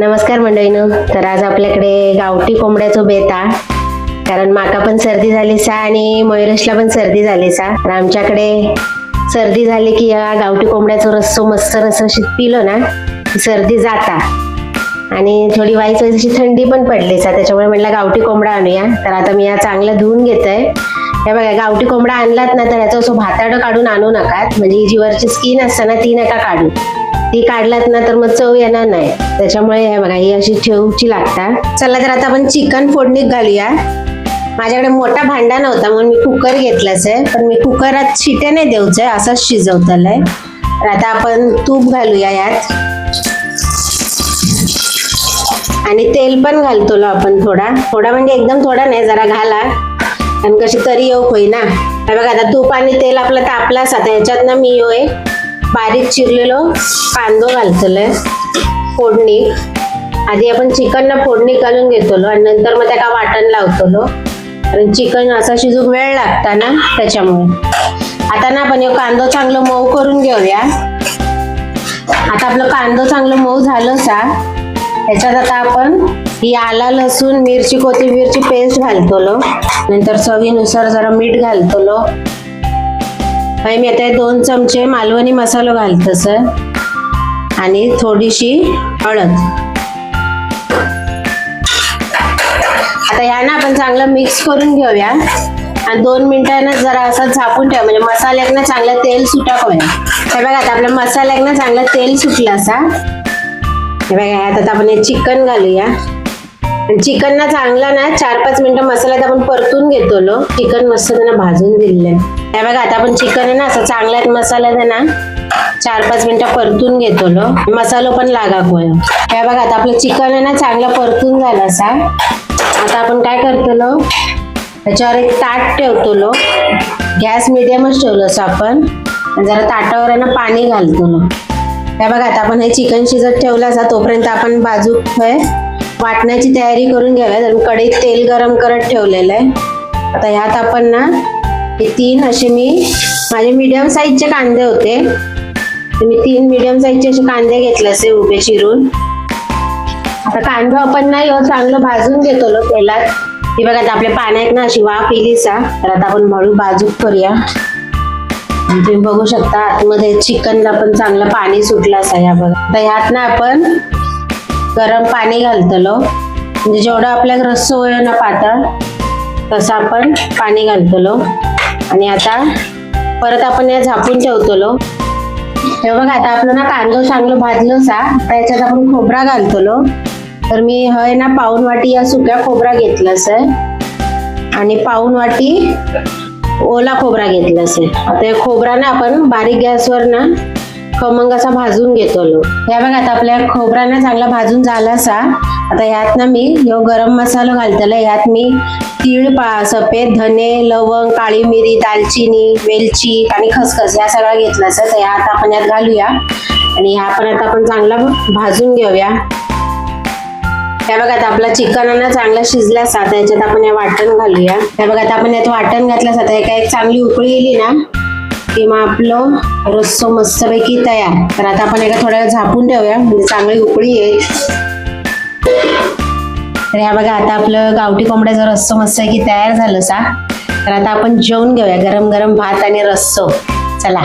नमस्कार मंडळीनो तर आज आपल्याकडे गावठी कोंबड्याचं बेता कारण माका पण सर्दी झाली सा आणि मयुरेशला पण सर्दी झाली सा तर आमच्याकडे सर्दी झाली की या गावठी कोंबड्याचं रस्सो मस्त रस पिलो ना सर्दी जाता. आणि थोडी वाईच वाईच अशी थंडी पण पडली सा त्याच्यामुळे म्हटलं गावठी कोंबडा आणूया. तर आता मी या चांगलं धुवून घेत आहे हे बघा गावठी कोंबडा आणलात ना तर याचं असं भाताडं काढून आणू नका. म्हणजे जीवरची स्किन असतं ना ती नका काढू. ती काढलात ना तर मग चव येणार नाही. त्याच्यामुळे हे बघा ही अशी ठेवची लागतात. चला तर आता आपण चिकन फोडणीत घालूया. माझ्याकडे मोठा भांडा नव्हता म्हणून मी कुकर घेतलाच आहे. पण मी कुकरात शिट्या नाही देऊच आहे असंच शिजवतलंय. तर आता आपण तूप घालूया यात. आणि तेल पण घालतो आपण थोडा. थोडा म्हणजे एकदम थोडा नाही जरा घाला. आणि कशी तरी येऊ होई ना बघा आता तूप आणि तेल आपलं तापलाच आता याच्यात ना मी आहे बारीक चिरलेलो कांदो घालतलोय फोडणी. आधी आपण चिकनला फोडणी घालून घेतलो आणि नंतर मग त्याला वाटण लावतलो. कारण चिकन असा शिजूक वेळ लागता ना त्याच्यामुळे. आता ना आपण कांदो चांगलं मऊ करून घेऊया. आता आपलं कांदो चांगलं मऊ झालं सा. त्याच्यात आता आपण ही आला लसूण मिरची कोथिंबीरची पेस्ट घालतलो. नंतर चवीनुसार जरा मीठ घालतलो. मी आता दोन चमचे मालवणी मसालो सर. आणि थोडीशी हळद. आता ह्या ना आपण चांगलं मिक्स करून घेऊया. आणि दोन मिनिटांना जरा असं झाकून ठेवा. म्हणजे मसाल्याक ना चांगलं तेल सुटाक होईल हे बघा आता आपल्या मसाल्याक ना चांगलं तेल सुटलं असा. हे बघा आता आपण हे चिकन घालूया. आणि चिकन ना चांगला ना चार पाच मिनिटं मसाल्यात आपण परतून घेतो चिकन मस्त त्यांना भाजून दिलेलं त्या बघा आता आपण चिकन आहे ना असं चांगल्यात मसाल्यात आहे ना चार पाच मिनिटं परतून घेतो मसालो पण लागा कोय त्या बघा आता आपलं चिकन आहे ना चांगलं परतून झालं असा. आता आपण काय करतो त्याच्यावर एक ताट ठेवतो गॅस मिडियमच ठेवलं असं आपण. जरा ताटावर आहे ना पाणी घालतो हे बघा आता आपण हे चिकन शिजत ठेवलं असा तोपर्यंत आपण बाजू होय वाटण्याची तयारी करून घ्याव्या तर कढईत तेल गरम करत ठेवलेलं आहे. आता ह्यात आपण ना हे तीन असे मी माझे मीडियम साईजचे कांदे होते. मी तीन मीडियम साईजचे असे कांदे घेतले असे उभे चिरून. आता कांदा आपण नाही हो चांगलं भाजून घेतो लो तेलात. हे बघा आता आपल्या पाण्यात ना अशी वाफ येली सा. तर आता आपण हळू बाजूक करूया. तुम्ही बघू शकता आतमध्ये चिकनला पण चांगलं पाणी सुटलं असा या बघा. आता ह्यात ना आपण गरम पाणी घालतलो. म्हणजे जेवढं आपल्याक रस्सो होय ना पातळ तसं आपण पाणी घालतलो. आणि आता परत आपण या झापून ठेवतलो. हे बघा आता आपलं ना कांदो चांगलं भाजलो सा आता याच्यात आपण खोबरा घालतलो. तर मी हय ना पाऊन वाटी या सुक्या खोबरा घेतला आहे. आणि पाऊन वाटी ओला खोबरा घेतला असेल आता हे खोबरा ना आपण बारीक गॅसवर ना खमंग असा भाजून घेतो लो बघा आता आपल्या खोबरा ना चांगला भाजून झाला असा. आता ह्यात ना मी ह्यो गरम मसाला घालतलो ह्यात मी तीळ पा सफेद धने लवंग काळी मिरी दालचिनी वेलची आणि खसखस या सगळा घेतला असं. तर आता आपण यात घालूया. आणि ह्या पण आता आपण चांगला भाजून घेऊया. त्या बघा आता आपला चिकन चांगला शिजला असा. त्याच्यात आपण या वाटण घालूया. त्या बघा आता आपण यात वाटण घातलं आता एका एक चांगली उकळी येली ना. किंवा आपलं रस्सो मस्तपैकी तयार. तर आता आपण एका थोड्या वेळ झापून ठेवूया. म्हणजे चांगली उकळी येईल. तर ह्या बघा आता आपलं गावठी कोंबड्याचं रस्सो मस्तपैकी तयार झालं सा तर आता आपण जेवून घेऊया गरम गरम भात आणि रस्सो. चला.